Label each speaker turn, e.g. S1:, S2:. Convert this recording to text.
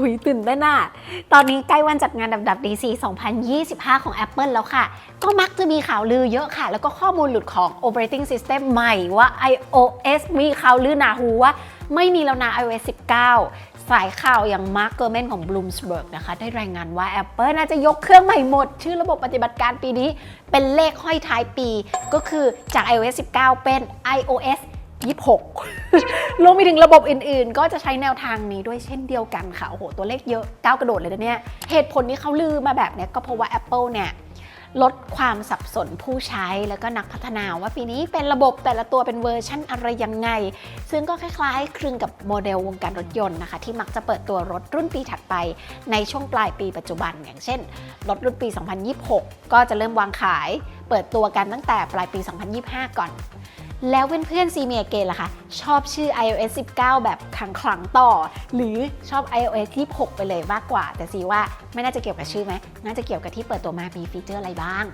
S1: หุยตื่นเต้นอะตอนนี้ใกล้วันจัดงานดับดับ DC 2025 ของ Apple แล้วค่ะ ก็มักจะมีข่าวลือเยอะค่ะ แล้วก็ข้อมูลหลุดของ Operating System ใหม่ว่า iOS มีข่าวลือหนาหูว่าไม่มีแล้วนะ iOS 19 สายข่าวอย่างมาร์กเกอร์เมนของ Bloomberg นะคะ ได้รายงานว่า Apple น่าจะยกเครื่องใหม่หมด ชื่อระบบปฏิบัติการปีนี้ เป็นเลขห้อยท้ายปี ก็คือจาก iOS 19 เป็น iOS 26 รวมไปถึงระบบอื่นๆ ก็จะใช้แนวทางนี้ด้วยเช่นเดียวกันค่ะ โอ้โห ตัวเลขเยอะก้าวกระโดดเลยนะเนี่ย เหตุผลที่เขาลือมาแบบนี้ก็เพราะว่า Apple เนี่ยลดความสับสนผู้ใช้แล้วก็นักพัฒนาว่าปีนี้เป็นระบบแต่ละตัวเป็นเวอร์ชั่นอะไรยังไง ซึ่งก็คล้ายๆ คลึงกับโมเดลวงการรถยนต์นะคะ ที่มักจะเปิดตัวรถรุ่นปีถัดไป ในช่วงปลายปีปัจจุบัน อย่างเช่น รถรุ่นปี 2026 ก็จะเริ่มวางขาย เปิดตัวกันตั้งแต่ปลายปี 2025 ก่อน แล้วเพื่อนๆซีเมียเกนล่ะคะ ชอบชื่อ iOS 19 แบบขลังต่อ หรือชอบ iOS 26 ไปเลยมากกว่า แต่ซีว่าไม่น่าจะเกี่ยวกับชื่อไหม น่าจะเกี่ยวกับที่เปิดตัวมามีฟีเจอร์อะไรบ้าง